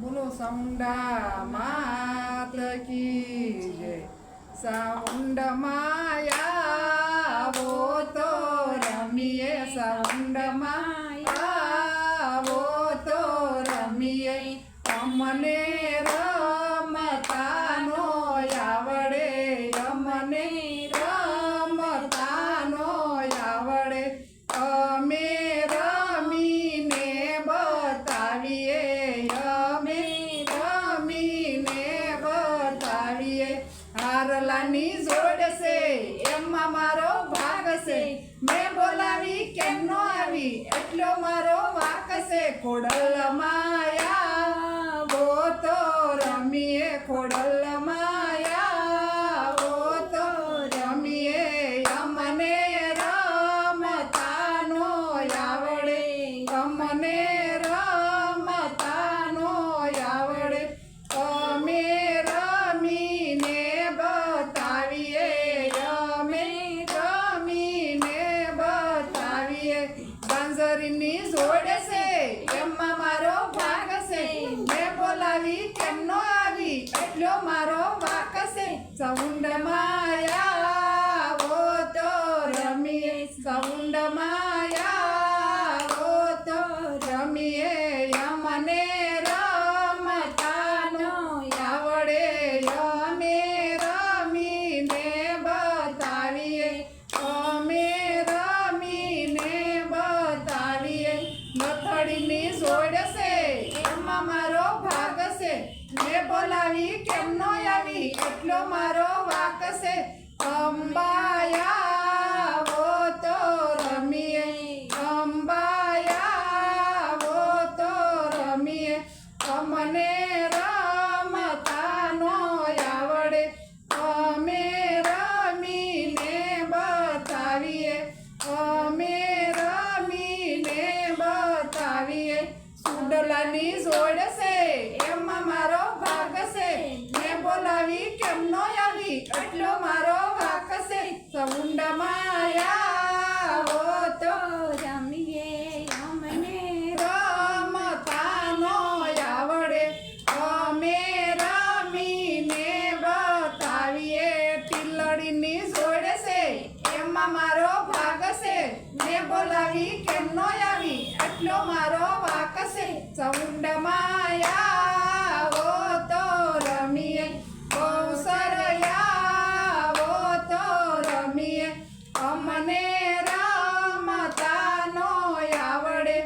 બોલો સાઉન્ડા માત કી જય. સાઉન્ડ માયાવો તો રમીએ સાઉન્ડ માયાવો તો રમીએ. અમને રમતાનો આવડે, અમને રમતાનો આવડે અમે રમીને બતાવીએ અમે રમીને બતાવીએ હારલાની જોડ છે એમાં મારો ભાગ છે. મેં બોલાવી કેમ નો આવી? એટલો મારો વાક છે. ખોડલ માયા વો તો રમીએ ખોડલ માયા વો તો રમીએ અમને રમતાનો આવડે અમને રમતાનો આવડે અમે રમીને બતાવીએ અમે રમીને બતાવીએ ગાંજરીની જોડ છે. એમાં મારો ભાગ છે. મેં બોલાવી કેમ નો આવી. એટલો મારો વાક છે. સૌંડ માયા ઓ તો રમી સૌંડ માયા વો તો રમીએ અમને રમતાનો આવડે અમે રમીને બતાવીએ અમે રમીને બતાવીએ નથડીની જોડ છે એમાં મારો ભાગ છે મેં બોલાવી કેમ નો આવી એટલો મારો વાક છે. અંબાયા વો તો રમીએ. અંબાયા વો તો રમીએ. અમને રમતાનો આવડે. અમે રમીને બતાવીએ. અમે રમીને બતાવીએ. સુડલાની જોડ એમાં મારો ભાગ છે મેં બોલાવી કેમ નો આવી એટલો મારો વાક છે. સમુંડ માયા હો તો રમીએ અમને રમતાનો આવડે. અમે રમીને બતાવીએ. ટીલડીની જોડે છે. એમાં મારો ભાગ છે. મેં બોલાવી કેમનો આવી. એટલો મારો વાક છે. ચૌંડ માયા વો તો રમીએ કૌસરયા વો તો રમીએ અમને રમતાનો આવડે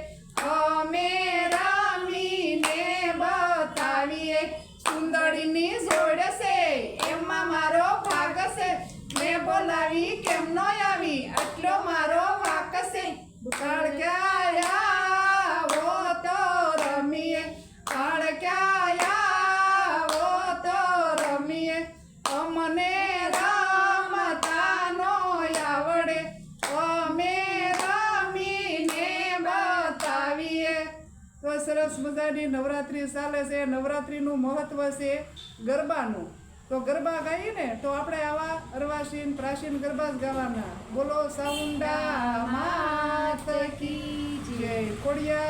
અમે રમીને બતાવીએ સુંદરીની જોડ છે એમાં મારો ભાગ છે મેં બોલાવી કેમ નો આવી આટલો મારો વાકસે કાળક્યા વો તો રમીએ? કાળક્યા વો તો રમીએ? અમને તો સરસ મજાની નવરાત્રિ ચાલે છે. નવરાત્રિનું મહત્વ છે ગરબાનું. તો ગરબા ગાઈએ ને તો આપણે આવા અર્વાસીન, પ્રાચીન ગરબા જ ગાવાના. બોલો સાઉન્ડા, માત કી જય. ખોડિયાર માત કી જય